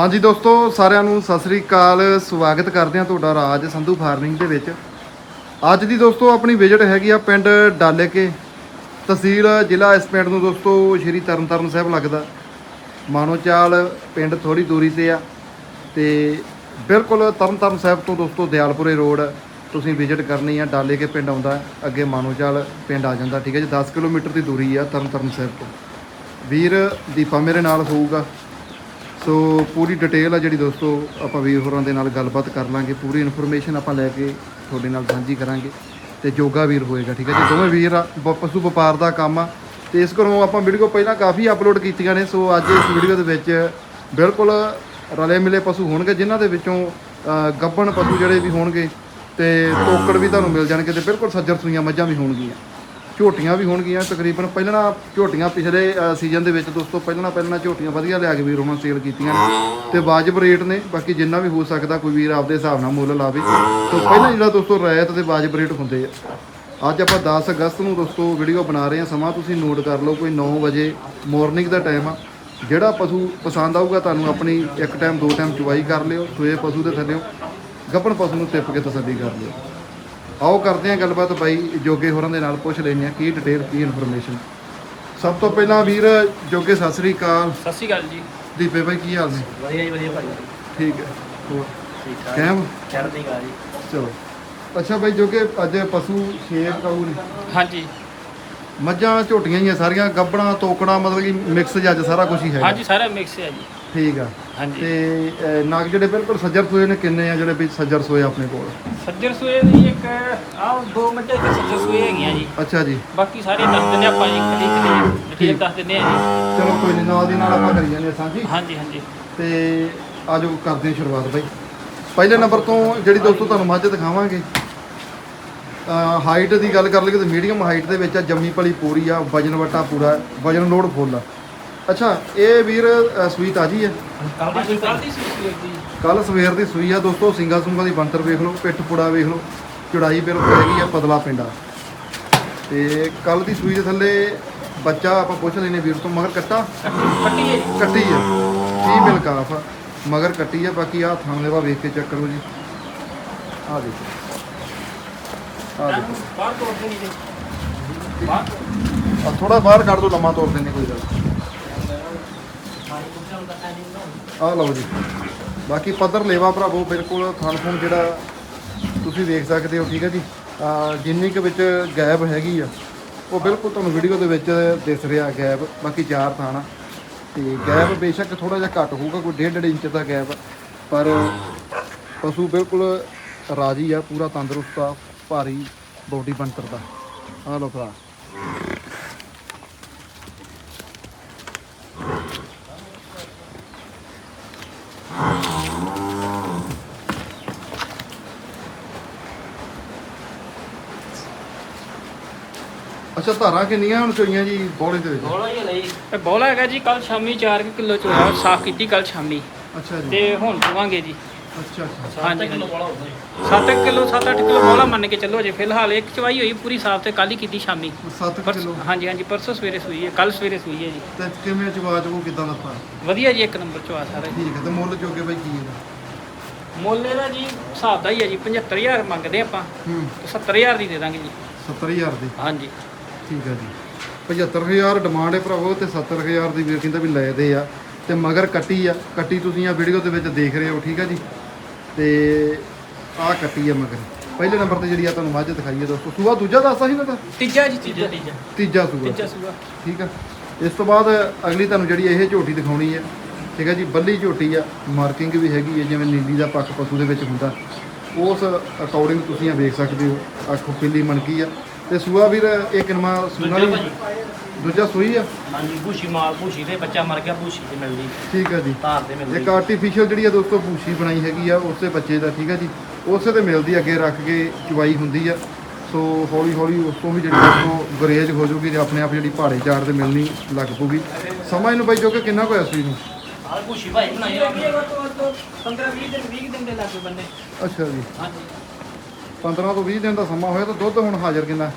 ਹਾਂਜੀ ਦੋਸਤੋ, ਸਾਰਿਆਂ ਨੂੰ ਸਤਿ ਸ੍ਰੀ ਅਕਾਲ। ਸਵਾਗਤ ਕਰਦੇ ਹਾਂ ਤੁਹਾਡਾ ਰਾਜ ਸੰਧੂ ਫਾਰਮਿੰਗ ਦੇ ਵਿੱਚ। ਅੱਜ ਦੀ ਦੋਸਤੋ, ਆਪਣੀ ਵਿਜ਼ਿਟ ਹੈਗੀ ਆ ਪਿੰਡ ਡਾਲੇਕੇ। ਤਹਿਸੀਲ ਜ਼ਿਲ੍ਹਾ ਇਸ ਪਿੰਡ ਨੂੰ ਦੋਸਤੋ, ਸ਼੍ਰੀ ਤਰਨਤਾਰਨ ਸਾਹਿਬ ਲੱਗਦਾ। ਮਾਨੋਚਾਲ ਪਿੰਡ ਥੋੜੀ ਦੂਰੀ ਤੇ ਆ। ਤੇ ਬਿਲਕੁਲ ਤਰਨਤਾਰਨ ਸਾਹਿਬ ਤੋਂ ਦੋਸਤੋ, ਦਿਆਲਪੁਰੇ ਰੋਡ ਤੁਸੀਂ ਵਿਜ਼ਿਟ ਕਰਨੀ ਆ। ਡਾਲੇਕੇ ਪਿੰਡ ਆਉਂਦਾ ਹੈ। ਅੱਗੇ ਮਾਨੋਚਾਲ ਪਿੰਡ ਆ ਜਾਂਦਾ। ਠੀਕ ਹੈ ਜੀ 10 ਕਿਲੋਮੀਟਰ ਦੀ ਦੂਰੀ ਆ ਤਰਨਤਾਰਨ ਸਾਹਿਬ ਤੋਂ। ਵੀਰ ਦੀਪਾ ਮੇਰੇ ਨਾਲ ਹੋਊਗਾ। ਸੋ ਪੂਰੀ ਡਿਟੇਲ ਆ ਜਿਹੜੀ ਦੋਸਤੋ ਆਪਾਂ ਵੀਰ ਹੋਰਾਂ ਦੇ ਨਾਲ ਗੱਲਬਾਤ ਕਰ ਲਾਂਗੇ। ਪੂਰੀ ਇਨਫੋਰਮੇਸ਼ਨ ਆਪਾਂ ਲੈ ਕੇ ਤੁਹਾਡੇ ਨਾਲ ਸਾਂਝੀ ਕਰਾਂਗੇ। ਤੇ ਜੋਗਾ ਵੀਰ ਹੋਏਗਾ ਠੀਕ ਹੈ ਜੀ? ਦੋਵੇਂ ਵੀਰ ਆ ਬ- ਪਸ਼ੂ ਵਪਾਰ ਦਾ ਕੰਮ ਆ। ਤੇ ਇਸ ਘਰੋਂ ਆਪਾਂ ਵੀਡੀਓ ਪਹਿਲਾਂ ਕਾਫੀ ਅਪਲੋਡ ਕੀਤੀਆਂ ਨੇ। ਸੋ ਅੱਜ ਇਸ ਵੀਡੀਓ ਦੇ ਵਿੱਚ ਬਿਲਕੁਲ ਰਲੇ ਮਿਲੇ ਪਸ਼ੂ ਹੋਣਗੇ ਜਿਨ੍ਹਾਂ ਦੇ ਵਿੱਚੋਂ ਅ, ਗੱਭਣ ਪਸ਼ੂ ਜਿਹੜੇ ਵੀ ਹੋਣਗੇ ਤੇ ਟੋਕੜ ਵੀ ਤੁਹਾਨੂੰ ਮਿਲ ਜਾਣਗੇ ਤੇ ਬਿਲਕੁਲ ਸੱਜਰ ਸੂਈਆਂ ਮੱਝਾਂ ਵੀ ਹੋਣਗੀਆਂ। ਝੋਟੀਆਂ ਵੀ ਹੋਣਗੀਆਂ ਤਕਰੀਬਨ ਪਹਿਲਾਂ ਝੋਟੀਆਂ ਪਿਛਲੇ ਸੀਜ਼ਨ ਦੇ ਵਿੱਚ ਦੋਸਤੋ ਪਹਿਲਾਂ ਪਹਿਲਾਂ ਝੋਟੀਆਂ ਵਧੀਆ ਲਿਆ ਕੇ ਵੀਰ ਉਹਨਾਂ ਸੇਲ ਕੀਤੀਆਂ ਨੇ ਤੇ ਵਾਜਬ ਰੇਟ ਨੇ, ਬਾਕੀ ਜਿੰਨਾ ਵੀ ਹੋ ਸਕਦਾ ਕੋਈ ਵੀਰ ਆਪਦੇ ਹਿਸਾਬ ਨਾਲ ਮੁੱਲ ਲਾਵੇ। ਤੋਂ ਪਹਿਲਾਂ ਜਿਹੜਾ ਦੋਸਤੋ ਰਾਇਤ ਤੇ ਵਾਜਬ ਰੇਟ ਹੁੰਦੇ ਆ। ਅੱਜ ਆਪਾਂ 10 ਅਗਸਤ ਨੂੰ ਦੋਸਤੋ ਵੀਡੀਓ ਬਣਾ ਰਹੇ ਹਾਂ, ਸਮਾਂ ਤੁਸੀਂ ਨੋਟ ਕਰ ਲਓ, ਕੋਈ 9 ਵਜੇ ਮਾਰਨਿੰਗ ਦਾ ਟਾਈਮ ਆ। ਜਿਹੜਾ ਪਸ਼ੂ ਪਸੰਦ ਆਊਗਾ ਤੁਹਾਨੂੰ ਆਪਣੀ ਇੱਕ ਟਾਈਮ ਦੋ ਟਾਈਮ ਚੁਵਾਈ ਕਰ ਲਿਓ ਸੋਏ ਪਸ਼ੂ ਦੇ ਥੱਲੇਓ ਗੱਪਣ ਪਸ਼ੂ ਨੂੰ ਟਿੱਪ ਕੇ ਤਸੱਲੀ ਕਰ ਲਿਓ। ਆਓ ਕਰਦੇ ਹਾਂ ਗੱਲਬਾਤ ਬਾਈ ਜੋਗੇ ਹੋਰਾਂ ਦੇ ਨਾਲ ਪੁੱਛ ਲੈਂਦੇ ਹਾਂ ਕੀ ਡਿਟੇਲ ਕੀ ਇਨਫੋਰਮੇਸ਼ਨ ਸਭ ਤੋਂ ਪਹਿਲਾਂ ਵੀਰ ਜੋਗੇ ਸਤਿ ਸ੍ਰੀ ਅਕਾਲ। ਸਤਿ ਸ਼੍ਰੀ ਅਕਾਲ ਜੀ। ਦੀਪੇ ਬਾਈ ਕੀ ਹਾਲ ਨੇ ਵਧੀਆ ਜੀ ਵਧੀਆ ਭਾਈ ਠੀਕ ਹੈ ਹੋਰ? ਠੀਕ ਠਾਕ। ਕਹਿਮ ਚੜ੍ਹਦੀ ਕਲਾ ਜੀ। ਚਲੋ। ਅੱਛਾ ਬਾਈ ਜੋਗੇ ਅੱਜ ਪਸ਼ੂ ਸ਼ੇਰ ਕਾਊ ਨੇ? ਹਾਂਜੀ। ਮੱਝਾਂ ਝੋਟੀਆਂ ਹੀ ਆ ਸਾਰੀਆਂ ਗੱਬਣਾ ਤੋਕੜਾ ਮਤਲਬ ਕਿ ਮਿਕਸ ਅੱਜ ਸਾਰਾ ਕੁਝ ਹੀ ਹੈ ਹਾਂਜੀ ਸਾਰਾ ਮਿਕਸ ਹੈ ਜੀ। ਠੀਕ ਆ। ਹਾਂਜੀ। ਤੇ ਅਹ, ਨਗ ਜਿਹੜੇ ਬਿਲਕੁਲ ਸੱਜਰ ਸੋਏ ਨੇ ਕਿੰਨੇ ਆ ਜਿਹੜੇ ਵੀ ਸੱਜਰ ਸੋਏ ਆਪਣੇ ਕੋਲ? ਸੱਜਰ ਸੂਏ ਦੀ ਇੱਕ ਆਹ ਦੋ ਮੱਝਾਂ ਇੱਕ ਸੱਜਰ ਸੂਏ ਹੈਗੀਆਂ ਜੀ। ਅੱਛਾ ਜੀ। ਬਾਕੀ ਸਾਰੇ ਦੱਸ ਦਿੰਦੇ ਆਪਾਂ ਜੀ ਕਦੀ ਕਦੀ ਡਿਟੇਲ ਦੱਸ ਦਿੰਦੇ ਆ ਜੀ। ਚਲੋ ਕੋਈ ਨਹੀਂ ਨਾਲ ਦੀ ਨਾਲ ਆਪਾਂ ਕਰੀ ਜਾਂਦੇ ਹਾਂ ਸਾਂਝੀ। ਹਾਂਜੀ ਹਾਂਜੀ। ਤੇ ਆਜੋ ਕਰਦੇ ਹਾਂ ਸ਼ੁਰੂਆਤ ਬਾਈ। ਪਹਿਲੇ ਨੰਬਰ ਤੋਂ ਜਿਹੜੀ ਦੋਸਤੋ ਤੁਹਾਨੂੰ ਮੱਝ ਦਿਖਾਵਾਂਗੇ ਹਾਈਟ ਦੀ ਗੱਲ ਕਰ ਲਈਏ ਤਾਂ ਮੀਡੀਅਮ ਹਾਈਟ ਦੇ ਵਿੱਚ ਆ ਜੰਮੀ ਪਲੀ ਪੂਰੀ ਆ ਵਜਨ ਵਟਾ ਪੂਰਾ ਵਜਨ ਲੋਡ ਫੁੱਲ ਆ। ਅੱਛਾ ਇਹ ਵੀਰ ਅ, ਸੂਈ ਤਾਜੀ ਹੈ ਕੱਲ ਦੀ ਕੱਲ ਦੀ ਕੱਲ ਸਵੇਰ ਦੀ ਸੂਈ ਆ ਦੋਸਤੋ ਸਿੰਗਾ ਸੁੰਗਾ ਦੀ ਬੰਤਰ ਵੇਖ ਲਓ ਪਿੱਠ ਪੁੜਾ ਵੇਖ ਲਓ ਚੜਾਈ ਬਿਲਕੁਲ ਹੈਗੀ ਆ ਪਤਲਾ ਪਿੰਡਾ ਤੇ ਕੱਲ ਦੀ ਸੂਈ ਦੇ ਥੱਲੇ ਬੱਚਾ ਆਪਾਂ ਪੁੱਛ ਲੈਨੇ ਵੀਰ ਤੋਂ ਮਗਰ ਕੱਟਾ? ਕੱਟੀ ਹੈ। ਜੀ ਕੱਟੀ ਆ ਕੀ ਮਿਲ ਕਾਫ ਆ ਮਗਰ ਕੱਟੀ ਆ ਬਾਕੀ ਆ ਥਾਂ ਲੈਵਾ ਵੇਖ ਕੇ ਚੈੱਕ ਕਰੋ ਜੀ। ਆ ਦੇਖੋ। ਆ ਦੇਖੋ। ਬਾਹਰ ਤੋੜ ਦੇਣੀ ਜੀ। ਬਾਹਰ ਆ ਥੋੜਾ ਬਾਹਰ ਕੱਢ ਦੋ ਲੰਮਾ ਤੋੜ ਦਿੰਨੇ ਕੋਈ ਗੱਲ ਆਹ ਲਓ ਜੀ। ਬਾਕੀ ਪੱਧਰ ਲੇਵਾ ਭਰਾਵੋ, ਬਿਲਕੁਲ ਥਣ ਫੁਣ ਜਿਹੜਾ ਤੁਸੀਂ ਦੇਖ ਸਕਦੇ ਹੋ, ਠੀਕ ਹੈ ਜੀ। ਜਿੰਨੀ ਕੁ ਵਿੱਚ ਗੈਪ ਹੈਗੀ ਆ, ਉਹ ਬਿਲਕੁਲ ਤੁਹਾਨੂੰ ਵੀਡੀਓ ਦੇ ਵਿੱਚ ਦਿਸ ਰਿਹਾ ਗੈਪ। ਬਾਕੀ ਚਾਰ ਥਾਣਾ ਆ। ਤੇ ਗੈਪ ਬੇਸ਼ੱਕ ਥੋੜਾ ਜਿਹਾ ਘੱਟ ਹੋਊਗਾ, ਕੋਈ 1.5 ਇੰਚ ਦਾ ਗੈਪ। ਪਰ ਪਸ਼ੂ ਬਿਲਕੁਲ ਰਾਜੀ ਆ, ਪੂਰਾ ਤੰਦਰੁਸਤ ਆ, ਭਾਰੀ ਬੋਡੀ ਬਣਤਰ ਦਾ। ਆ ਲਓ ਭਰਾ। ਅੱਛਾ ਧਾਰਾਂ ਕਿੰਨੀਆਂ ਹੁਣ ਚੋਈਆਂ ਜੀ ਬੋਲੇ ਦੇ ਵਿੱਚ ਬੋਲਾ ਹੀ ਲਈ। ਇਹ ਬੋਲਾ ਹੈਗਾ ਜੀ ਕੱਲ ਸ਼ਾਮੀ 4 ਕਿਲੋ ਚੋਇਆ ਸਾਫ਼ ਕੀਤੀ ਕੱਲ ਸ਼ਾਮੀ। ਅੱਛਾ ਜੀ। ਤੇ ਹੁਣ ਚੋਵਾਂਗੇ ਜੀ। ਅੱਛਾ ਅੱਛਾ। ਹਾਂਜੀ ਕਿਲੋ ਬੋਲਾ ਹੁੰਦਾ 7 ਕਿਲੋ 7-8 ਕਿਲੋ ਬੋਲਾ ਮੰਨ ਕੇ ਚੱਲੋ ਜੇ ਫਿਲਹਾਲ ਇੱਕ ਚਵਾਈ ਹੋਈ ਪੂਰੀ ਸਾਫ਼ ਤੇ ਕੱਲ ਹੀ ਕੀਤੀ ਸ਼ਾਮੀ। 7 ਪਰਸ- ਕਿਲੋ। ਹਾਂਜੀ ਹਾਂਜੀ ਪਰਸੋਂ ਸਵੇਰੇ ਸੂਈ ਹੈ ਕੱਲ ਸਵੇਰੇ ਸੂਈ ਹੈ ਜੀ। ਤੇ ਕਿਵੇਂ ਚਵਾਜ ਉਹ ਕਿਦਾਂ ਦਾ ਪਾ? ਵਧੀਆ ਜੀ ਇੱਕ ਨੰਬਰ ਚਵਾ ਸਾਰਾ ਜੀ। ਠੀਕ ਹੈ ਤੇ ਮੁੱਲ ਜੋਗੇ ਬਾਈ ਕੀ ਹੈ? ਮੁੱਲ ਇਹਦਾ ਜੀ ਹਿਸਾਬ ਦਾ ਹੀ ਹੈ ਜੀ 75000 ਮੰਗਦੇ ਆਪਾਂ। ਹੂੰ। ਤੇ 70000 ਦੀ ਦੇ ਦਾਂਗੇ ਜੀ। 70000 ਦੀ? ਹਾਂਜੀ। ਠੀਕ ਹੈ ਜੀ। 75000 ਡਿਮਾਂਡ ਹੈ ਭਰਾਵੋ ਤੇ 70000 ਦੀ ਵੀਰ ਕਹਿੰਦਾ ਵੀ ਲੈ ਦੇ ਆ। ਤੇ ਮਗਰ ਕੱਟੀ ਆ। ਕੱਟੀ ਤੁਸੀਂ ਆ ਵੀਡੀਓ ਦੇ ਵਿੱਚ ਦੇਖ ਰਹੇ ਹੋ ਠੀਕ ਹੈ ਜੀ। ਤੇ ਆਹ ਕੱਟੀ ਆ ਮਗਰ। ਪਹਿਲੇ ਨੰਬਰ ਤੇ ਜਿਹੜੀ ਆ ਤੁਹਾਨੂੰ ਮੱਝ ਦਿਖਾਈ ਹੈ ਦੋਸਤੋ। ਸੂਆ ਦੂਜਾ ਦੱਸਦਾ ਸੀ ਨਾ ਤਾਂ? ਤੀਜਾ ਜੀ ਤੀਜਾ ਤੀਜਾ। ਤੀਜਾ ਸੂਆ। ਤੀਜਾ ਸੂਆ। ਠੀਕ ਆ। ਇਸ ਤੋਂ ਬਾਅਦ ਅਗਲੀ ਤੁਹਾਨੂੰ ਜਿਹੜੀ ਇਹ ਝੋਟੀ ਦਿਖਾਉਣੀ ਹੈ ਠੀਕ ਹੈ ਜੀ ਬੱਲੀ ਝੋਟੀ ਆ। ਮਾਰਕਿੰਗ ਵੀ ਹੈਗੀ ਹੈ ਜਿਵੇਂ ਨੀਲੀ ਦਾ ਪੱਖ ਪਸ਼ੂ ਦੇ ਵਿੱਚ ਹੁੰਦਾ। ਉਸ ਅਕੋਰਡਿੰਗ ਤੁਸੀਂ ਆ ਵੇਖ ਸਕਦੇ ਹੋ। ਅੱਖ ਪਿੱਲੀ ਮਣਕੀ ਆ। ਤੇ ਸੂਆ ਵੀਰ ਇਹ ਕਿਨਮਾ ਸੂਣਾ ਦੂਜਾ ਭਾਜੀ। ਦੂਜਾ ਸੂਈ ਆ? ਹਾਂਜੀ ਭੂਸ਼ੀ ਮਾਲ ਭੂਸ਼ੀ ਤੇ ਬੱਚਾ ਮਰ ਗਿਆ ਭੂਸ਼ੀ ਤੇ ਮਿਲਦੀ ਠੀਕ ਹੈ ਜੀ। ਧਾਰ ਤੇ ਮਿਲਦੀ ਇੱਕ ਆਰਟੀਫੀਸ਼ੀਅਲ ਜਿਹੜੀ ਆ ਦੋਸਤੋ ਭੂਸ਼ੀ ਬਣਾਈ ਹੈਗੀ ਆ ਉਸੇ ਬੱਚੇ ਦਾ ਠੀਕ ਹੈ ਜੀ। ਉਸੇ ਤੇ ਮਿਲਦੀ ਅੱਗੇ ਰੱਖ ਕੇ ਚਵਾਈ ਹੁੰਦੀ ਆ। ਸੋ ਹੌਲੀ ਹੌਲੀ ਉਸ ਤੋਂ ਵੀ ਜਿਹੜੀ ਦੋਸਤੋ ਗਰੇਜ ਹੋ ਜਾਊਗੀ ਤੇ ਆਪਣੇ ਆਪ ਜਿਹੜੀ ਪਹਾੜੇ ਚਾੜ ਤੇ ਮਿਲਣੀ ਲੱਗ ਪਊਗੀ। ਸਮਾਂ ਇਹਨੂੰ ਬਾਈ ਜੋ ਕਿ ਕਿੰਨਾ ਕੁ ਹੋਇਆ ਸੂਈ ਨੂੰ? ਆਹ ਭੂਸ਼ੀ ਭਾਈ ਬਣਾਈ ਆ। 15 20 ਦਿਨ 20 ਦਿਨ ਦੇ ਲੱਗੇ ਬੰਦੇ ਅੱਛਾ ਜੀ। ਹਾਂਜੀ। 15 ਤੋਂ 20 ਦਿਨ ਦਾ ਸਮਾਂ ਹੋਇਆ ਤਾਂ ਦੁੱਧ ਹੁਣ ਹਾਜ਼ਰ ਕਿੰਨਾ?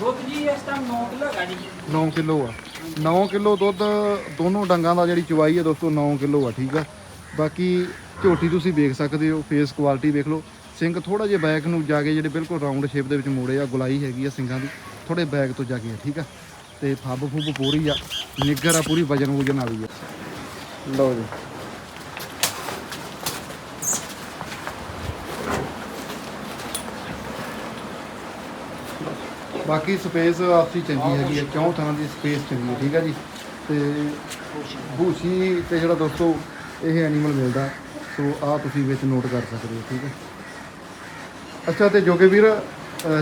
ਦੁੱਧ ਜੀ ਇਸ ਟਾਈਮ 9 ਕਿਲੋ ਹੈਗਾ ਜੀ। 9 ਕਿਲੋ ਆ। 9 ਕਿਲੋ ਦੁੱਧ ਦੋਨੋਂ ਡੰਗਾਂ ਦਾ ਜਿਹੜੀ ਚਵਾਈ ਹੈ ਦੋਸਤੋ 9 ਕਿਲੋ ਆ ਠੀਕ ਆ। ਬਾਕੀ ਝੋਟੀ ਤੁਸੀਂ ਵੇਖ ਸਕਦੇ ਹੋ ਫੇਸ ਕੁਆਲਿਟੀ ਵੇਖ ਲਓ। ਸਿੰਘ ਥੋੜਾ ਜਿਹਾ ਬੈਕ ਨੂੰ ਜਾ ਕੇ ਜਿਹੜੇ ਬਿਲਕੁਲ ਰਾਉਂਡ ਸ਼ੇਪ ਦੇ ਵਿੱਚ ਮੋੜੇ ਆ ਗੁਲਾਈ ਹੈਗੀ ਆ ਸਿੰਘਾਂ ਦੀ ਥੋੜੇ ਬੈਕ ਤੋਂ ਜਾ ਕੇ ਆ ਠੀਕ ਆ। ਤੇ ਫੱਬ ਫੁੱਬ ਪੂਰੀ ਆ ਨਿੱਗਰ ਆ ਪੂਰੀ ਵਜਨ ਵੂਜਨ ਵਾਲੀ ਆ। ਲਓ ਜੀ। ਬਾਕੀ ਸਪੇਸ ਆਪਸੀ ਚੰਗੀ ਹੈਗੀ ਹੈ ਚੌਂ ਤਰ੍ਹਾਂ ਦੀ ਸਪੇਸ ਚੰਗੀ ਹੈ ਠੀਕ ਹੈ ਜੀ? ਤੇ ਭੂਸੀ ਤੇ ਜਿਹੜਾ ਦੋਸਤੋ ਇਹ ਐਨੀਮਲ ਮਿਲਦਾ ਸੋ ਆ ਤੁਸੀਂ ਵਿੱਚ ਨੋਟ ਕਰ ਸਕਦੇ ਹੋ ਠੀਕ ਹੈ? ਅੱਛਾ ਤੇ ਜੋਗੇ ਵੀਰ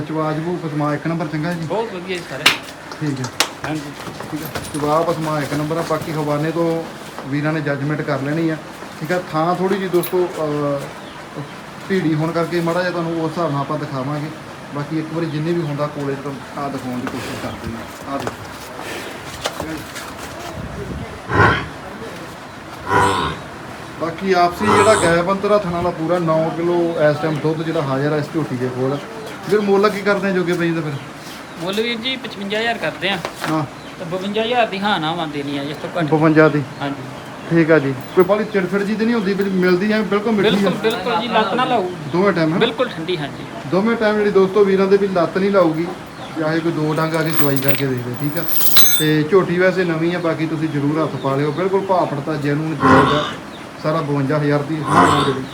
ਚਵਾਜਬੂ ਪਸਮਾ ਇੱਕ ਨੰਬਰ ਚੰਗਾ ਜੀ? ਬਹੁਤ ਵਧੀਆ ਜੀ ਸਾਰੇ। ਠੀਕ ਹੈ। ਹਾਂਜੀ। ਠੀਕ ਹੈ। ਜਵਾਬ ਪਸਮਾ ਇੱਕ ਨੰਬਰ ਆ ਬਾਕੀ ਹਵਾਨੇ ਤੋਂ ਵੀਰਾਂ ਨੇ ਜੱਜਮੈਂਟ ਕਰ ਲੈਣੀ ਆ ਠੀਕ ਹੈ? ਥਾਂ ਥੋੜੀ ਜੀ ਦੋਸਤੋ ਢੀੜੀ ਹੋਣ ਕਰਕੇ ਮਾੜਾ ਜਿਹਾ ਤੁਹਾਨੂੰ ਉਸ ਹਿਸਾਬ ਨਾਲ ਆਪਾਂ ਦਿਖਾਵਾਂਗੇ। ਬਾਕੀ ਇੱਕ ਵਾਰੀ ਜਿੰਨੇ ਵੀ ਹੁੰਦਾ ਕੋਲੇ ਤੋਂ ਆ ਦਿਖਾਉਣ ਦੀ ਕੋਸ਼ਿਸ਼ ਕਰਦੇ ਹਾਂ। ਆ ਦੇਖੋ। ਬਾਕੀ ਆਪਸੀ ਜਿਹੜਾ ਗੈਪ ਅੰਤਰ ਆ ਥਣਾ ਦਾ ਪੂਰਾ 9 ਕਿਲੋ ਇਸ ਟਾਈਮ ਦੁੱਧ ਜਿਹੜਾ ਹਾਜ਼ਰ ਆ ਇਸ ਝੋਟੀ ਦੇ ਕੋਲ। ਫਿਰ ਮੁੱਲ ਕੀ ਕਰਦੇ ਆ ਜੋਗੇ ਬਈ ਦਾ ਫਿਰ? ਮੁੱਲ ਵੀਰ ਜੀ 55000 ਕਰਦੇ ਆ। ਹਾਂ। ਤੇ 52000 ਦੀ ਹਾਂ ਨਾ ਮੰਨਦੇ ਨਹੀਂ ਆ ਜਿਸ ਤੋਂ ਘੱਟ। 52 ਦੀ। ਹਾਂਜੀ। ਠੀਕ ਆ ਜੀ। ਕੋਈ ਬਾਲੀ ਚਿੜਫਿੜ ਜੀ ਤੇ ਨਹੀਂ ਹੁੰਦੀ ਵੀ ਮਿਲਦੀ ਐ ਬਿਲਕੁਲ ਮਿੱਠੀ ਬਿਲਕੁਲ ਬਿਲਕੁਲ ਜੀ ਲੱਤ ਨਾ ਲਾਊ ਦੋਵੇਂ ਟਾਈਮ ਹੈ ਬਿਲਕੁਲ ਠੰਡੀ ਹਾਂਜੀ। ਦੋਵੇਂ ਟਾਈਮ ਜਿਹੜੀ ਦੋਸਤੋ ਵੀਰਾਂ ਦੇ ਵੀ ਲੱਤ ਨਹੀਂ ਲਾਊਗੀ। ਚਾਹੇ ਕੋਈ ਦੋ ਡੰਗ ਆ ਕੇ ਚਵਾਈ ਕਰਕੇ ਦੇਖ ਲਓ ਠੀਕ ਆ। ਤੇ ਝੋਟੀ ਵੈਸੇ ਨਵੀਂ ਆ ਬਾਕੀ ਤੁਸੀਂ ਜ਼ਰੂਰ ਹੱਥ ਪਾ ਲਿਓ। ਬਿਲਕੁਲ ਭਾਅ ਫੜਤਾ ਜੈਨੂਨ ਆ। ਸਾਰਾ 52000 ਦੀ ਹਾਂ ਹਾਂ ਜਿਹੜੀ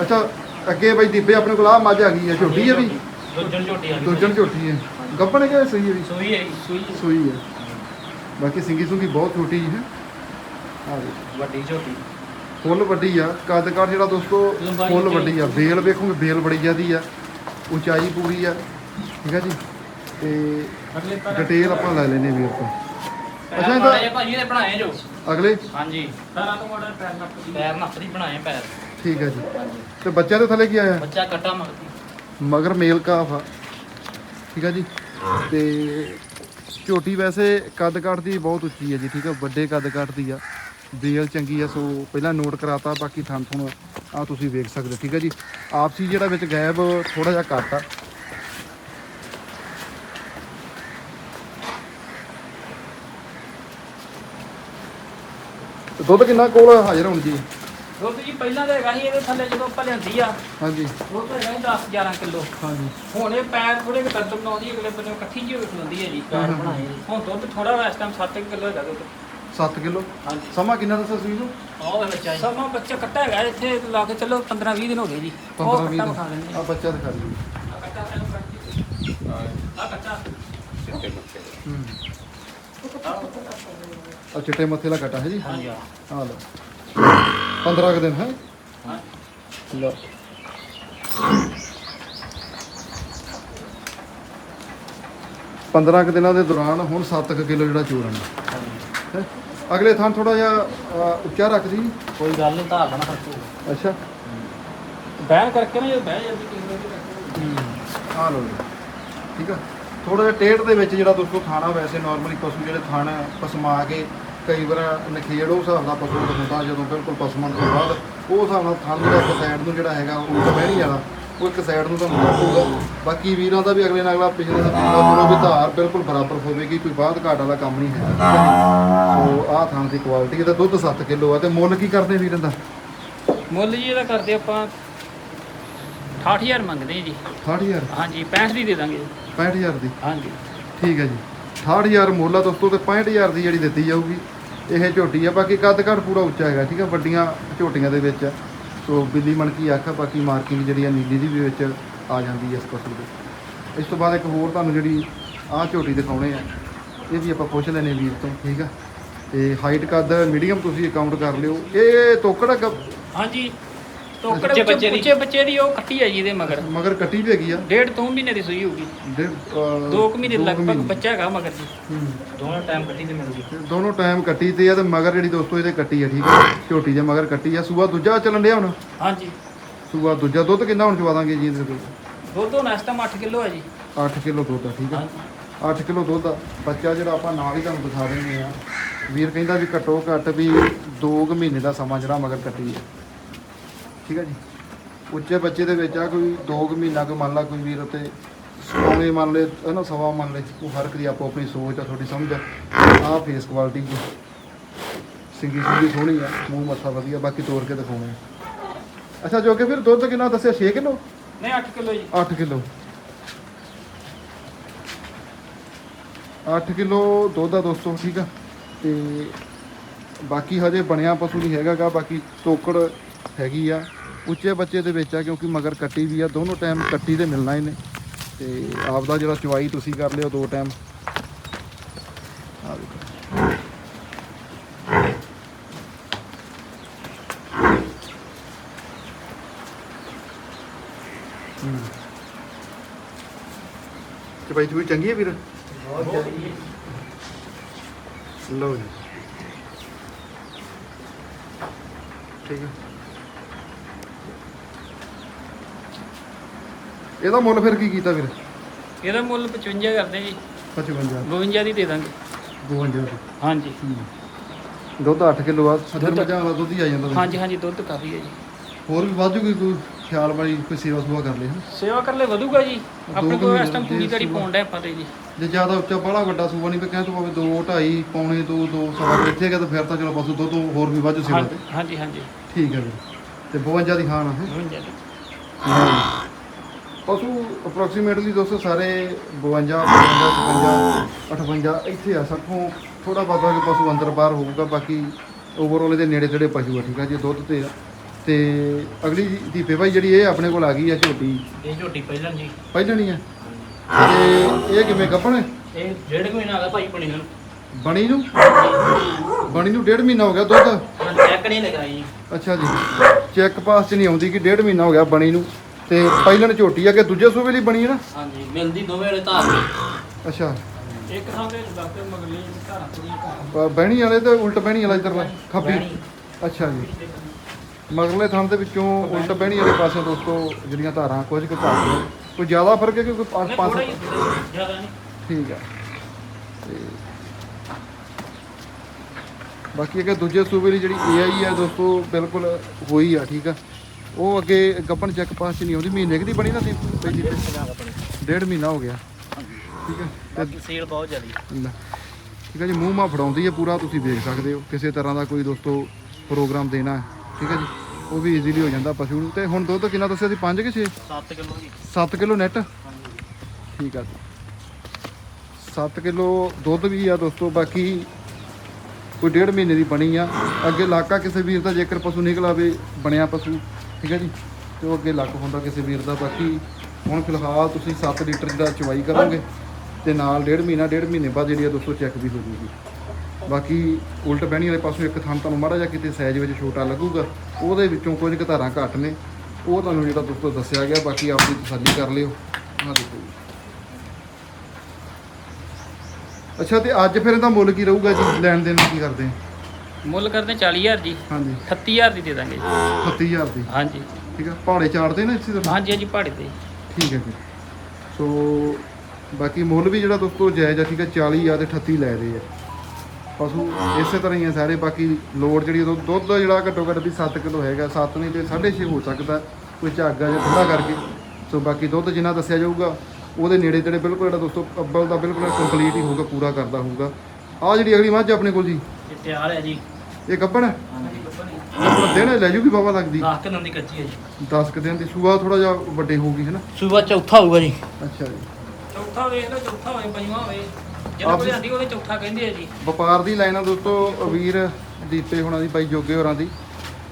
ਅੱਛਾ ਅੱਗੇ ਬਈ ਦੀਪੇ ਆਪਣੇ ਕੋਲ ਆ ਮੱਝ ਆ ਗਈ ਆ ਝੋਟੀ ਆ ਵੀ? ਦੁੱਜਣ ਝੋਟੀ ਆ ਦੁੱਜਣ ਝੋਟੀ ਹੈ ਗੱਪਣ ਕਿ ਸਹੀ ਹੈ ਵੀ? ਸੂਈ ਹੈ ਸੂਈ ਹੈ। ਬਾਕੀ ਸਿੰਗੀ ਸੁੰਗੀ ਬਹੁਤ ਛੋਟੀ ਹੈ? ਵੱਡੀ ਝੋਟੀ। ਫੁੱਲ ਵੱਡੀ ਆ। ਕੱਦ ਕਾਠ ਜਿਹੜਾ ਦੋਸਤੋ ਲੰਬਾਈ ਫੁੱਲ ਵੱਡੀ। ਆ। ਬੇਲ ਵੇਖੋਗੇ ਬੇਲ ਬੜੀ ਜ਼ਿਆਦੀ ਆ। ਉਚਾਈ ਪੂਰੀ ਆ। ਠੀਕ ਆ ਜੀ? ਤੇ ਅਗਲੇ ਪਰ ਡਿਟੇਲ ਆਪਾਂ ਲੈ ਲੈਨੇ ਵੀਰ ਤੋਂ। ਪੈਰ ਅੱਛਾ, ਇਹਦਾ- ਜਿਹੇ ਭਾਜੀ ਇਹਦੇ ਬਣਾਏ ਜੋ। ਅਗਲੇ? ਹਾਂਜੀ। ਸਾਰਾ ਤੋਂ ਮਾਡਲ ਪੈਰ ਨੱਪ ਦੀ। ਪੈਰ ਨੱਪਦੀ ਬਣਾਏ ਪੈਰ। ਠੀਕ ਆ ਜੀ। ਤੇ ਬੱਚਿਆਂ ਦੇ ਥੱਲੇ ਕੀ ਆਇਆ? ਬੱਚਾ ਕੱਟਾ ਮਗਦੀ ਮਗਰ ਮੇਲ ਕਾਫ ਆ। ਠੀਕ ਆ ਜੀ? ਤੇ ਝੋਟੀ ਵੈਸੇ ਕੱਦ ਕਾਠ ਦੀ ਬਹੁਤ ਉੱਚੀ ਹੈ ਜੀ। ਠੀਕ ਆ ਵੱਡੇ ਕੱਦ ਕਾਠ ਦੀ ਆ। ਬੇਲ ਚੰਗੀ ਆ ਸੋ ਪਹਿਲਾਂ ਨੋਟ ਕਰਾਤਾ ਬਾਕੀ ਥਣ ਥਣ ਆ ਤੁਸੀਂ ਵੇਖ ਸਕਦੇ ਹੋ, ਠੀਕ ਆ ਜੀ? ਆਪਸੀ ਜਿਹੜਾ ਵਿੱਚ ਗੈਪ ਥੋੜਾ ਜਿਹਾ ਘੱਟ ਆ। ਤੇ ਦੁੱਧ ਕਿੰਨਾ ਕੋਲ ਹਾਜ਼ਰ ਹੋਣ ਜੀ? ਦੁੱਧ ਜੀ ਪਹਿਲਾਂ ਤਾਂ ਹੈਗਾ ਸੀ ਇਹਦੇ ਥੱਲੇ ਜਦੋਂ ਆਪਾਂ ਲਿਆਂਦੀ ਆ ਹਾਂਜੀ। ਦੁੱਧ ਹੈਗਾ ਸੀ 10 11 ਕਿਲੋ। ਹਾਂਜੀ। ਹੁਣ ਇਹ ਪੈਰ ਥੋੜੇ ਕਦਮ ਬਣਾਉਂਦੀ ਅਗਲੇ ਬੰਨੇ ਇਕੱਠੀ ਜਿਹੀ ਹੋ ਖਲੋਂਦੀ ਹੈ ਜੀ ਹਾਂ, ਹਾਂ। ਬਣਾਏ। ਹੁਣ ਦੁੱਧ ਥੋੜਾ ਵਾ ਇਸ ਟਾਈਮ 7 ਕਿਲੋ ਹੈਗਾ ਦੁੱਧ। 7 ਕਿਲੋ? ਹਾਂਜੀ। ਸਮਾਂ ਕਿੰਨਾ ਦੱਸਿਆ ਸੀ ਨੂੰ ਉਹ ਬੱਚਾ ਜੀ। ਸਮਾਂ ਬੱਚਾ ਕੱਟਾ ਹੈਗਾ ਇੱਥੇ ਲਾ ਕੇ ਚੱਲੋ 15 20 ਦਿਨ ਹੋ ਗਏ ਜੀ। 15 20 ਕੱਟਾ ਵਿਖਾ ਲੈਂਦੇ ਆ। ਬੱਚਾ ਦਿਖਾ ਦਿਓ। ਆ ਕੱਟਾ। ਪਹਿਲਾਂ ਕੱਟ ਆ ਕੱਟਾ ਹੂੰ ਆ ਚਿੱਟੇ ਮੱਥੇ ਦਾ ਕਟਾ ਹੈ ਜੀ? ਹਾਂਜੀ ਆ ਆ ਲਓ। 15 ਕੁ ਦਿਨ ਹੈ? ਹਾਂ ਲਓ। ਪੰਦਰਾਂ ਕੁ ਦਿਨਾਂ ਦੇ ਦੌਰਾਨ ਹੁਣ 7 ਕਿਲੋ ਜਿਹੜਾ ਚੂਰਨ ਹੈ? ਅਗਲੇ ਥਾਂ ਥੋੜਾ ਜਿਹਾ ਅ, ਉੱਚਾ ਰੱਖ ਦੀ। ਕੋਈ ਗੱਲ ਨਹੀਂ ਧਾਰ ਲੈਣਾ ਖਰਚੂ ਅੱਛਾ। ਬਹਿਣ ਕਰਕੇ ਨਾ ਜਦੋਂ ਬਹਿ ਜਾਂਦੀ ਕਿਸੇ ਵੇਲੇ ਆ ਲਓ ਜੀ। ਠੀਕ ਆ? ਥੋੜਾ ਜਿਹਾ ਟੇਢ ਦੇ ਵਿੱਚ ਜਿਹੜਾ ਦੋਸਤੋ ਖਾਣਾ ਵੈਸੇ ਨਾਰਮਲੀ ਪਸ਼ੂ ਜਿਹੜੇ ਥਣ ਪਸਮਾ ਕੇ ਕਈ ਵਾਰ ਨਖੇੜ ਉਸ ਹਿਸਾਬ ਨਾਲ ਪਸ਼ੂ ਦਾ ਹੁੰਦਾ ਜਦੋਂ ਬਿਲਕੁਲ ਪਸਮਣ ਤੋਂ ਬਾਅਦ ਉਹ ਹਿਸਾਬ ਨਾਲ ਥਣ ਜਿਹੜਾ ਸਾਈਡ ਨੂੰ ਜਿਹੜਾ ਹੈਗਾ ਉਹ ਬਹਿਣੀ ਵਾਲਾ ਉਹ ਇੱਕ ਸਾਈਡ ਨੂੰ ਤੁਹਾਨੂੰ ਲੱਗੂਗਾ ਬਾਕੀ ਵੀਰਾਂ ਦਾ ਵੀ ਅਗਲੇ ਨਾਲ ਅਗਲਾ ਪਿਛਲੇ ਦਾ ਚਲੋ ਵੀ ਧਾਰ ਬਿਲਕੁਲ ਬਰਾਬਰ ਹੋਵੇਗੀ ਕੋਈ ਬਾਅਦ ਘਾਟ ਵਾਲਾ ਕੰਮ ਨਹੀਂ ਹੈ? ਸੋ ਆਹ ਥਣ ਦੀ ਕੁਆਲਿਟੀ ਇਹਦਾ ਦੁੱਧ 7 ਕਿਲੋ ਆ ਤੇ ਮੁੱਲ ਕੀ ਕਰਦੇ ਵੀਰਾਂ ਦਾ ਮੁੱਲ ਜੀ ਇਹਦਾ ਕਰਦੇ ਆਪਾਂ 68000 ਮੰਗਦੇ ਜੀ। 60000 ਹਾਂਜੀ 65 ਦੀ ਦੇ ਦਾਂਗੇ। 65000 ਦੀ? ਹਾਂਜੀ। ਠੀਕ ਹੈ ਜੀ। 68000 ਮੁੱਲ ਆ ਦੋਸਤੋ ਤੇ 65000 ਦੀ ਜਿਹੜੀ ਦਿੱਤੀ ਜਾਊਗੀ ਇਹ ਝੋਟੀ ਆ ਬਾਕੀ ਕੱਦ ਘੱਟ ਪੂਰਾ ਉੱਚਾ ਹੈਗਾ ਠੀਕ ਹੈ ਵੱਡੀਆਂ ਝੋਟੀਆਂ ਦੇ ਵਿੱਚ ਸੋ ਬਿੱਲੀ ਮਣਕੀ ਆਖਾ, ਬਾਕੀ ਮਾਰਕਿੰਗ ਜਿਹੜੀ ਆ ਨੀਲੀ ਦੀ ਵੀ ਵਿੱਚ ਆ ਜਾਂਦੀ ਹੈ ਇਸ ਫਸਲ ਦੇ ਇਸ ਤੋਂ ਬਾਅਦ ਇੱਕ ਹੋਰ ਤੁਹਾਨੂੰ ਜਿਹੜੀ ਆਹ ਝੋਟੀ ਦਿਖਾਉਣੇ ਆ, ਇਹ ਵੀ ਆਪਾਂ ਪੁੱਛ ਲੈਨੇ ਵੀਰ ਤੋਂ, ਠੀਕ ਆ? ਤੇ ਹਾਈਟ ਕੱਦ ਮੀਡੀਅਮ ਤੁਸੀਂ ਅਕਾਊਂਟ ਕਰ ਲਿਓ। ਇਹ ਤੋਕੜ ਗ- ਹਾਂਜੀ। ਟੋਕੜ ਬੱਚੇ- ਬੱਚੇ ਦੀ। ਬੱਚੇ ਬੱਚੇ ਦੀ ਉਹ ਕੱਟੀ ਹੈ ਜੀ ਇਹਦੇ ਮਗਰ। ਮਗਰ ਕੱਟੀ ਵੀ ਹੈਗੀ ਆ। ਡੇਢ ਤੋਂ ਮਹੀਨੇ ਦੀ ਸੂਈ ਹੋਊਗੀ। ਡੇਢ, ਅਹ, 2 ਮਹੀਨੇ ਦੋ ਕੁ ਲਗਭਗ ਮਹੀਨੇ। ਬੱਚਾ ਹੈਗਾ ਮਗਰ ਜੀ। ਹੂੰ। ਦੋਨੋਂ ਟਾਈਮ ਕੱਟੀ ਤੇ ਮਿਲਦੀ ਤੇ ਦੋਨੋਂ ਟਾਈਮ ਕੱਟੀ ਤੇ ਆ ਤੇ ਮਗਰ ਜਿਹੜੀ ਦੋਸਤੋ ਇਹਦੇ ਕੱਟੀ ਆ ਠੀਕ ਆ? ਝੋਟੀ ਦੇ ਮਗਰ ਕੱਟੀ ਆ। ਸੂਆ ਦੂਜਾ ਚੱਲਣ ਡਿਆ ਹੁਣ? ਹਾਂਜੀ। ਸੂਆ ਦੂਜਾ ਦੁੱਧ ਕਿੰਨਾ ਹੁਣ ਚਵਾ ਦਾਂਗੇ ਜੀ ਇਹਦੇ ਕੋਲ? ਦੁੱਧ ਹੁਣ ਇਸ ਟਾਈਮ 8 ਕਿਲੋ ਹੈ ਜੀ। 8 ਕਿਲੋ ਦੁੱਧ ਆ ਠੀਕ ਆ? ਹਾਂਜੀ। 8 ਕਿਲੋ ਦੁੱਧ ਆ। ਬੱਚਾ ਜਿਹੜਾ ਆਪਾਂ ਨਾਲ ਹੀ ਤੁਹਾਨੂੰ ਦਿਖਾ ਦਿੰਦੇ ਆ। ਵੀਰ ਕਹਿੰਦਾ ਵੀ ਘੱਟੋ ਘੱਟ ਵੀ 2 ਮਹੀਨੇ ਦਾ ਸਮਾਂ ਜਿਹੜਾ ਮਗਰ ਕੱਟੀ ਹੈ ਠੀਕ ਆ ਜੀ। ਉੱਚੇ ਬੱਚੇ ਦੇ ਵਿੱਚ ਆ ਕੋਈ 2 ਮਹੀਨਾ ਕੋਈ ਮੰਨ ਲਾ ਕੋਈ ਵੀਰ ਉੱਤੇ ਸੋਨੇ ਮੰਨ ਲੈ ਹਨਾ ਸਵਾ ਮੰਨ ਲੈ ਉਹ ਹਰ ਦੀ ਆਪੋ ਆਪਣੀ ਸੋਚ ਆ ਤੁਹਾਡੀ ਸਮਝ ਆ। ਆਹ ਫੇਸ ਕੁਆਲਿਟੀ ਜੀ। ਸਿੰਗੀ ਸਿੰਗੀ ਸੋਹਣੀ ਆ ਮੂੰਹ ਮੱਥਾ ਵਧੀਆ ਬਾਕੀ ਤੋੜ ਕੇ ਦਿਖਾਉਣੇ ਆ। ਅੱਛਾ ਜੋ ਕਿ ਫਿਰ ਦੁੱਧ ਕਿੰਨਾ ਦੱਸਿਆ? 6 ਕਿਲੋ? ਨਹੀਂ 8 ਕਿਲੋ ਜੀ। 8 ਕਿਲੋ। 8 ਕਿਲੋ ਦੁੱਧ ਆ ਦੋਸਤੋ ਠੀਕ ਆ। ਤੇ ਬਾਕੀ ਹਜੇ ਬਣਿਆ ਪਸ਼ੂ ਨਹੀਂ ਹੈਗਾਗਾ ਬਾਕੀ ਤੋਕੜ ਹੈਗੀ ਆ ਉੱਚੇ ਬੱਚੇ ਦੇ ਵਿੱਚ ਆ ਕਿਉਂਕਿ ਮਗਰ ਕੱਟੀ ਵੀ ਆ ਦੋਨੋਂ ਟਾਈਮ ਕੱਟੀ ਦੇ ਮਿਲਣਾ ਇਹਨੇ। ਤੇ ਆਪ ਦਾ ਜਿਹੜਾ ਚਵਾਈ ਤੁਸੀਂ ਕਰ ਲਿਓ ਦੋ ਟਾਈਮ ਆ ਦੇਖੋ। ਹੂੰ। ਚਵਾਈ ਚਵਾਈ ਚੰਗੀ ਹੈ ਵੀਰ? ਬਹੁਤ ਜ਼ਿਆਦਾ ਲਓ ਜੀ। ਠੀਕ ਹੈ ਇਹਦਾ ਮੁੱਲ ਫਿਰ ਕੀ ਕੀਤਾ ਵੀਰ? ਇਹਦਾ ਮੁੱਲ 55 ਕਰਦੇ ਜੀ। 55 52 ਦੀ ਦੇ ਦਾਂਗੇ। 52 ਹਾਂਜੀ। ਦੁੱਧ 8 ਕਿਲੋ ਆ ਸੱਜਰ ਮੱਝਾਂ ਵਾਲਾ ਦੁੱਧ ਹੀ ਆ ਜਾਂਦਾ। ਹਾਂਜੀ ਹਾਂਜੀ ਦੁੱਧ ਕਾਫੀ ਹੈ ਜੀ। ਹੋਰ ਵੀ ਵਾਧੂ ਕੋਈ ਕੋਈ ਖਿਆਲ ਵਾਲੀ ਕੋਈ ਸੇਵਾ ਸੁਭਾ ਕਰ ਲਈ ਸੇਵਾ ਕਰ ਲੈ ਵਧੂਗਾ ਜੀ। ਆਪਣੇ ਕੋਲ ਇਸ ਟਾਈਮ ਦੋ ਪੂਰੀ ਤੜੀ ਸੂਆ। ਪਾਉਂਦਾ ਆਪਾਂ ਤੇ ਜੀ। ਜੇ ਜ਼ਿਆਦਾ ਉੱਚਾ ਬੜਾ ਵੱਡਾ ਸੂਆ ਨਹੀਂ ਪਏ ਕਹਿ ਤੂੰ ਭਾਵੇਂ 2 2.5 ਪੌਣੇ 2 2 ਸਵਾ ਇੱਥੇ ਗਿਆ ਤਾਂ ਫਿਰ ਤਾਂ ਚਲੋ ਪਸ਼ੂ ਦੁੱਧ ਹੋਰ ਵੀ ਵਾਧੂ ਸੇਵਾ ਤੇ ਹਾਂ- ਹਾਂਜੀ ਹਾਂਜੀ। ਠੀਕ ਹੈ ਵੀਰ। ਤੇ 52 ਦੀ ਖਾਣ ਆ ਹੈ? 52 ਦੀ। ਪਸ਼ੂ ਅਪਰੋਕਸੀਮੇਟਲੀ ਦੋਸਤੋ ਸਾਰੇ 52 55 56 58 ਇੱਥੇ ਆ ਸੱਠੋਂ ਥੋੜਾ ਬਹੁਤਾ ਕਿ ਪਸ਼ੂ ਅੰਦਰ ਬਾਹਰ ਹੋਊਗਾ ਬਾਕੀ ਓਵਰਆਲ ਇਹਦੇ ਨੇੜੇ ਤੇੜੇ ਪਸ਼ੂ ਆ ਠੀਕ ਆ ਜੀ ਦੁੱਧ ਤੇ ਆ। ਤੇ ਅਗਲੀ ਦੀਪੇ ਭਾਈ ਜਿਹੜੀ ਇਹ ਆਪਣੇ ਕੋਲ ਆ ਗਈ ਆ ਝੋਟੀ। ਇਹ ਝੋਟੀ ਪਹਿਲਾਂ ਜੀ। ਪਹਿਲਣੀ ਆ? ਤੇ ਇਹ ਕਿਵੇਂ ਗੱਪਣ ਇਹ ਡੇਢ ਕੁ ਮਹੀਨਾ ਦਾ ਭਾਈ ਬਣੀ ਨੂੰ। ਬਣੀ ਨੂੰ? ਬਣੀ ਨੂੰ ਡੇਢ ਮਹੀਨਾ ਹੋ ਗਿਆ ਦੁੱਧ? ਹਾਂ ਚੈੱਕ ਨਹੀਂ ਲਗਾਈ। ਅੱਛਾ ਜੀ। ਚੈੱਕ ਪਾਸ ਚ ਨਹੀਂ ਆਉਂਦੀ ਕਿ ਡੇਢ ਮਹੀਨਾ ਹੋ ਗਿਆ ਬਣੀ ਨੂੰ। ਤੇ ਪਹਿਲਣ ਝੋਟੀ ਆ ਕਿ ਦੂਜੇ ਸੂਬੇ ਲਈ ਬਣੀ ਹੈ ਨਾ? ਹਾਂਜੀ ਮਿਲਦੀ ਦੋਵੇਂ ਵੇਲੇ ਧਾਰ ਅੱਛਾ। ਇੱਕ ਥਾਂ ਤੇ ਦੱਸਦੇ ਮਗਲੀ ਧਾਰਾਂ ਪੂਰੀਆਂ ਘਰ ਅ, ਬਹਿਣੀ ਵਾਲੇ ਤੇ ਉਲਟ ਬਹਿਣੀ ਵਾਲਾ ਇਧਰਲਾ ਖੱਬੀ। ਅੱਛਾ ਜੀ। ਮਗਰਲੇ ਥਾਂ ਦੇ ਵਿੱਚੋਂ ਉਲਟ ਬਹਿਣੀ ਵਾਲੇ ਪਾਸੇ ਦੋਸਤੋ ਜਿਹੜੀਆਂ ਧਾਰਾਂ ਕੁਝ ਕੁ ਘੱਟ ਨੇ ਕੋਈ ਜ਼ਿਆਦਾ ਫ਼ਰਕ ਹੈ ਕਿ ਕੋਈ ਥੋੜਾ ਹੀ ਜ਼ਿਆਦਾ ਨਹੀਂ। ਠੀਕ ਹੈ ਤੇ ਬਾਕੀ ਅਗੇ ਦੂਜੇ ਸੂਬੇ ਦੀ ਜਿਹੜੀ ਏਆਈ ਹੈ ਦੋਸਤੋ ਬਿਲਕੁਲ ਹੋਈ ਆ ਠੀਕ ਆ। ਉਹ ਅੱਗੇ ਗੱਪਣ ਚੈੱਕ ਪਾਸ ਚ ਨਹੀਂ ਆਉਂਦੀ ਮਹੀਨੇ ਕੁ ਦੀ ਬਣੀ ਨਾ ਸੀ? ਪਹਿਲੀ ਤੇ ਡੇਢ ਮਹੀਨਾ ਹੋ ਗਿਆ। ਠੀਕ ਹੈ ਤੇ ਬਾਕੀ ਸੇਲ ਬਹੁਤ ਜ਼ਿਆਦੀ। ਠੀਕ ਹੈ ਜੀ ਮੂੰਹ ਮਾ ਫੜਾਉਂਦੀ ਹੈ ਪੂਰਾ ਤੁਸੀਂ ਦੇਖ ਸਕਦੇ ਹੋ। ਕਿਸੇ ਤਰ੍ਹਾਂ ਦਾ ਕੋਈ ਦੋਸਤੋ ਪ੍ਰੋਗਰਾਮ ਦੇਣਾ ਠੀਕ ਹੈ ਜੀ। ਉਹ ਵੀ ਈਜ਼ੀਲੀ ਹੋ ਜਾਂਦਾ ਪਸ਼ੂ ਨੂੰ। ਤੇ ਹੁਣ ਦੁੱਧ ਕਿੰਨਾ ਦੱਸਿਆ ਸੀ? 5 ਕਿ 6 7 ਕਿਲੋ ਜੀ। 7 ਕਿਲੋ ਨੈਟ ਠੀਕ ਆ। ਜੀ 7 ਕਿਲੋ ਦੁੱਧ ਵੀ ਆ ਦੋਸਤੋ ਬਾਕੀ ਕੋਈ ਡੇਢ ਮਹੀਨੇ ਦੀ ਬਣੀ ਆ। ਅੱਗੇ ਇਲਾਕਾ ਕਿਸੇ ਵੀਰ ਦਾ ਜੇਕਰ ਪਸ਼ੂ ਨਿਕਲ ਆਵੇ ਬਣਿਆ ਪਸ਼ੂ ਠੀਕ ਹੈ ਜੀ? ਤੇ ਉਹ ਅੱਗੇ ਲੱਕ ਹੁੰਦਾ ਕਿਸੇ ਵੀਰ ਦਾ, ਬਾਕੀ ਹੁਣ ਫਿਲਹਾਲ ਤੁਸੀਂ 7 ਲੀਟਰ ਦਾ ਚਵਾਈ ਕਰੋਗੇ ਤੇ ਨਾਲ ਡੇਢ ਮਹੀਨਾ, ਡੇਢ ਮਹੀਨੇ ਬਾਅਦ ਜਿਹੜੀ ਆ ਦੋਸਤੋ ਚੈੱਕ ਵੀ ਹੋ ਜੂਗੀ। ਬਾਕੀ ਉਲਟ ਬਹਿਣੀ ਵਾਲੇ ਪਾਸੋਂ ਇੱਕ ਥਾਂ ਤੁਹਾਨੂੰ ਮਾੜਾ ਜਿਹਾ ਕਿਤੇ ਸਾਈਜ਼ ਵਿੱਚ ਛੋਟਾ ਲੱਗੂਗਾ, ਉਹਦੇ ਵਿੱਚੋਂ ਕੁਝ ਕੁ ਧਾਰਾਂ ਘੱਟ ਨੇ। ਉਹ ਤੁਹਾਨੂੰ ਜਿਹੜਾ ਦੋਸਤੋ ਦੱਸਿਆ ਗਿਆ, ਬਾਕੀ ਆਪਣੀ ਤਸੱਲੀ ਕਰ ਲਿਓ। ਆਹ ਦੇਖੋ ਅੱਛਾ, ਤੇ ਅੱਜ ਫਿਰ ਇਹਦਾ ਮੁੱਲ ਕੀ ਰਹੂਗਾ ਜੀ? ਲੈਣ ਦੇਣ ਕੀ ਕਰਦੇ ਆ? ਮੁੱਲ ਕਰਦੇ 40000 ਜੀ। ਹਾਂਜੀ। 38000 ਦੀ ਦੇ ਦਾਂਗੇ ਜੀ। 30000 ਦੀ। ਹਾਂਜੀ। ਠੀਕ ਆ ਪਹਾੜੇ ਚਾੜਦੇ ਨਾ ਇਸੇ ਤਰ੍ਹਾਂ ਹਾਂਜੀ ਹਾਂਜੀ ਪਹਾੜੇ ਤੇ। ਠੀਕ ਹੈ ਜੀ। ਸੋ ਬਾਕੀ ਮੁੱਲ ਵੀ ਜਿਹੜਾ ਦੋਸਤੋ ਜਾਇਜ਼ ਆ ਠੀਕ ਹੈ 40 ਆ ਤੇ 38 ਲੈ ਰਹੇ ਆ। ਪਸ਼ੂ ਇਸੇ ਤਰ੍ਹਾਂ ਹੀ ਆ ਸਾਰੇ ਬਾਕੀ ਲੋਡ ਜਿਹੜੀ ਉਦੋਂ ਦੁੱਧ ਜਿਹੜਾ ਘੱਟੋ ਘੱਟ ਵੀ 7 ਕਿਲੋ ਹੈਗਾ 7 ਨਹੀਂ ਤੇ 6.5 ਹੋ ਸਕਦਾ ਕੋਈ ਝਾਗਾ ਜਿਹਾ ਥੋੜਾ ਕਰਕੇ। ਸੋ ਬਾਕੀ ਦੁੱਧ ਜਿੰਨਾ ਦੱਸਿਆ ਜਾਊਗਾ ਉਹਦੇ ਨੇੜੇ ਤੇੜੇ ਬਿਲਕੁਲ ਜਿਹੜਾ ਦੋਸਤੋ ਅੱਬਲ ਦਾ ਬਿਲਕੁਲ ਕੰਪਲੀਟ ਹੀ ਹੋਊਗਾ ਪੂਰਾ ਕਰਦਾ ਹੋਊਗਾ। ਆ ਜਿਹੜੀ ਅਗਲੀ ਮੱਝ ਆਪਣੇ ਕੋਲ ਜੀ। ਇਹ ਤਿਆਰ ਹੈ ਜੀ। ਇਹ ਗੱਬਣ ਹੈ। ਹਾਂਜੀ ਆਪਣਾ ਦਿਨ ਲੈ ਜੂਗੀ ਬਾਬਾ ਲੱਗਦੀ 10 ਕਿਲੋ ਦੀ ਕੱਚੀ ਹੈ ਜੀ। 10 ਕੁ ਦਿਨ ਦੀ। ਸੂਆ ਥੋੜਾ ਜਿਹਾ ਵੱਡੇ ਹੋਊਗੀ ਹੈ ਨਾ ਸੂਬਾ ਚੌਥਾ ਹੋਊਗਾ ਜੀ। ਅੱਛਾ ਜੀ। ਚੌਥਾ ਵੇਖ ਲਓ ਚੌਥਾ ਹੋਵੇ ਪੰਜਵਾਂ ਹੋਵੇ। ਆਪ ਜਿਹਦੇ ਕੋਲ ਜੀ- ਆਂਦੀ ਉਹਦੇ ਚੌਥਾ ਕਹਿੰਦੇ ਆ ਜੀ। ਵਪਾਰ ਦੀ ਲਾਈਨ ਆ ਦੋਸਤੋ ਵੀਰ ਦੀਪੇ ਹੋਣਾ ਦੀ ਬਾਈ ਜੋਗੇ ਹੋਰਾਂ ਦੀ।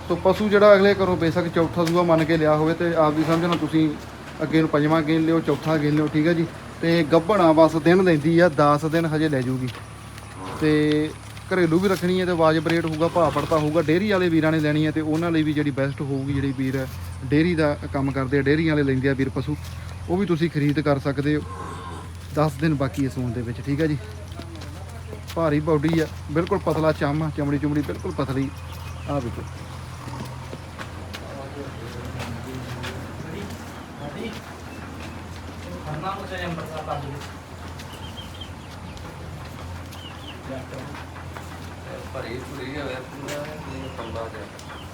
ਸੋ ਪਸ਼ੂ ਜਿਹੜਾ ਅਗਲੇ ਘਰੋਂ ਬੇਸ਼ੱਕ ਚੌਥਾ ਸੂਆ ਮੰਨ ਕੇ ਲਿਆ ਹੋਵੇ ਤੇ ਆਪ ਦੀ ਸਮਝਣਾ ਤੁਸੀਂ ਅੱਗੇ ਨੂੰ ਪੰਜਵਾਂ ਗੇਨ ਲਿਓ ਚੌਥਾ ਗੇਨ ਲਿਓ ਠੀਕ ਹੈ ਜੀ? ਤੇ ਗੱਭਣਾ ਬਸ ਦਿਨ ਲੈਂਦੀ ਆ 10 ਦਿਨ ਹਜੇ ਲੈ ਜੂਗੀ। ਤੇ ਘਰੇਲੂ ਵੀ ਰੱਖਣੀ ਹੈ ਤੇ ਵਾਜਬ ਰੇਟ ਹੋਊਗਾ, ਭਾਅ ਪੜਤਾ ਹੋਊਗਾ। ਡੇਅਰੀ ਵਾਲੇ ਵੀਰਾਂ ਨੇ ਲੈਣੀ ਹੈ ਤੇ ਉਹਨਾਂ ਲਈ ਵੀ ਜਿਹੜੀ ਬੈਸਟ ਹੋਊਗੀ ਜਿਹੜੀ ਵੀਰ ਡੇਅਰੀ ਦਾ ਕੰਮ ਕਰਦੇ ਆ ਡੇਅਰੀ ਵਾਲੇ ਲੈਂਦੇ ਆ ਵੀਰ ਪਸ਼ੂ। ਉਹ ਵੀ ਤੁਸੀਂ ਖਰੀਦ ਕਰ ਸਕਦੇ ਹੋ। 10 ਦਿਨ ਬਾਕੀ ਇਸ ਸੂਣ ਦੇ ਵਿੱਚ, ਠੀਕ ਹੈ ਜੀ? ਭਾਰੀ ਬਾਡੀ ਆ, ਬਿਲਕੁਲ ਪਤਲਾ ਚਮ ਆ ਚਮੜੀ ਚੁਮੜੀ ਬਿਲਕੁਲ ਪਤਲੀ। ਆ ਵੇਖੋ।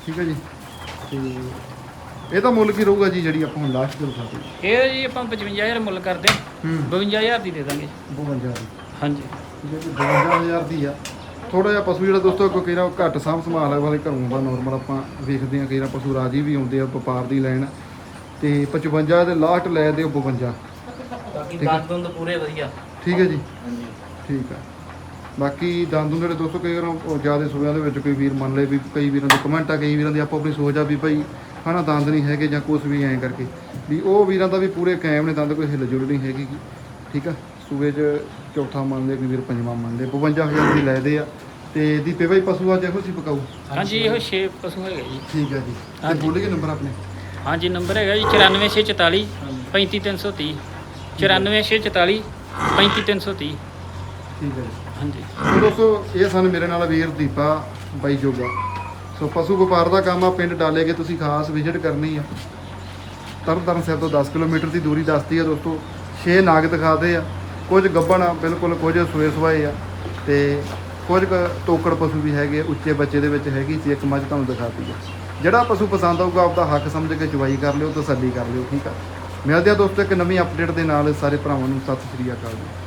ਠੀਕ ਹੈ ਜੀ। ਤੇ ਇਹਦਾ ਮੁੱਲ ਕੀ ਰਹੂਗਾ ਜੀ ਜਿਹੜੀ ਆਪਾਂ ਹੁਣ ਲਾਸਟ ਦੇ ਖਾਤੇ ਇਹ ਜੀ ਆਪਾਂ 55000 ਮੁੱਲ ਕਰਦੇ ਹੂੰ। 52000 ਦੀ ਦੇ ਦਾਂਗੇ। 52 ਦੀ। ਹਾਂਜੀ। ਠੀਕ ਹੈ ਜੀ 52000 ਦੀ ਆ। ਥੋੜਾ ਜਿਹਾ ਪਸ਼ੂ ਜਿਹੜਾ ਦੋਸਤੋ ਕੋਈ ਕਿਹੜਾ ਘੱਟ ਸਾਂਭ ਸੰਭਾਲ ਵਾਲੇ ਘਰੋਂ ਦਾ ਨਾਰਮਲ ਆਪਾਂ ਵੇਖਦੇ ਹਾਂ ਕਿਹੜਾ ਪਸ਼ੂ ਰਾਜੀ ਵੀ ਆਉਂਦੇ ਆ ਵਪਾਰ ਦੀ ਲੈਣ। ਤੇ 55 ਦੇ ਲਾਸਟ ਲੈ ਦੇ 52 ਬਾਕੀ ਠੀਕ ਹੈ। ਦੰਦ ਦੁੰਦ ਪੂਰੇ ਵਧੀਆ। ਠੀਕ ਹੈ ਜੀ। ਹਾਂਜੀ। ਠੀਕ ਆ। ਬਾਕੀ ਦੰਦ ਜਿਹੜੇ ਦੋਸਤੋ ਕਈ ਵਾਰ ਜ਼ਿਆਦਾ ਸੂਬਿਆਂ ਦੇ ਵਿੱਚ ਕੋਈ ਵੀਰ ਮੰਨ ਲਏ ਵੀ ਕਈ ਵੀਰਾਂ ਦੇ ਕਮੈਂਟ ਆ ਕਈ ਵੀਰਾਂ ਦੀ ਆਪੋ ਆਪਣੀ ਸੋਚ ਆ ਵੀ ਭਾਈ ਹਨਾ ਦੰਦ ਨਹੀਂ ਹੈਗੇ ਜਾਂ ਕੁਝ ਵੀ ਐਂ ਕਰਕੇ। ਵੀ ਉਹ ਵੀਰਾਂ ਦਾ ਵੀ ਪੂਰੇ ਕਾਇਮ ਨੇ ਦੰਦ ਕੋਈ ਹਿੱਲ ਜੁਲ ਨਹੀਂ ਹੈਗੀ। ਠੀਕ ਆ? ਸੂਬੇ 'ਚ ਚੌਥਾ ਮੰਨ ਲਏ ਕੋਈ ਵੀਰ ਪੰਜਵਾਂ ਮੰਨ ਲਏ 52000 ਦੀ ਲੈਦੇ ਆ। ਤੇ ਦੀਪੇ ਭਾਈ ਪਸ਼ੂ ਅੱਜ ਇਹੋ ਸੀ ਪਕਾਊ? ਹਾਂਜੀ ਇਹੋ 6 ਪਸ਼ੂ ਹੈਗੇ ਜੀ। ਠੀਕ ਆ ਜੀ। ਤੇ। ਬੋਲੀਏ ਨੰਬਰ ਆਪਣੇ? ਹਾਂਜੀ ਨੰਬਰ ਹੈਗਾ ਜੀ 94644 35330 94644 35330 ਠੀਕ ਹੈ ਜੀ। ਹਾਂਜੀ। ਸੋ ਦੋਸਤੋ, ਇਹ ਸਨ ਮੇਰੇ ਨਾਲ ਵੀਰ ਦੀਪਾ ਬਾਈ ਜੋਗਾ। ਸੋ ਪਸ਼ੂ ਵਪਾਰ ਦਾ ਕੰਮ ਆ, ਪਿੰਡ ਡਾਲੇ ਕੇ ਤੁਸੀਂ ਖਾਸ ਵਿਜ਼ਿਟ ਕਰਨੀ ਆ। ਤਰਨਤਾਰਨ ਸਾਹਿਬ ਤੋਂ 10 ਕਿਲੋਮੀਟਰ ਦੀ ਦੂਰੀ ਦੱਸਦੀ ਆ ਦੋਸਤੋ 6 ਨਾਗ ਦਿਖਾਦੇ ਆ। ਕੁਝ ਗੱਬਣ ਆ, ਬਿਲਕੁਲ ਕੁਝ ਸੋਏ ਸਵਾਏ ਆ। ਤੇ ਕੁਝ ਕੁ ਤੋਕੜ ਪਸ਼ੂ ਵੀ ਹੈਗੇ ਉੱਚੇ ਬੱਚੇ ਦੇ ਵਿੱਚ ਹੈਗੀ ਸੀ, ਇੱਕ ਮੱਝ ਤੁਹਾਨੂੰ ਦਿਖਾਤੀ ਆ। ਜਿਹੜਾ ਪਸ਼ੂ ਪਸੰਦ ਆਊਗਾ, ਆਪਦਾ ਹੱਕ ਸਮਝ ਕੇ ਚੁਵਾਈ ਕਰ ਲਿਓ, ਤਸੱਲੀ ਕਰ ਲਿਓ, ਠੀਕ ਆ? ਮਿਲਦੇ ਆ ਦੋਸਤੋ ਇੱਕ ਨਵੀਂ ਅਪਡੇਟ ਦੇ ਨਾਲ, ਸਾਰੇ ਭਰਾਵਾਂ ਨੂੰ ਸਤਿ ਸ੍ਰੀ ਅਕਾਲ ਜੀ।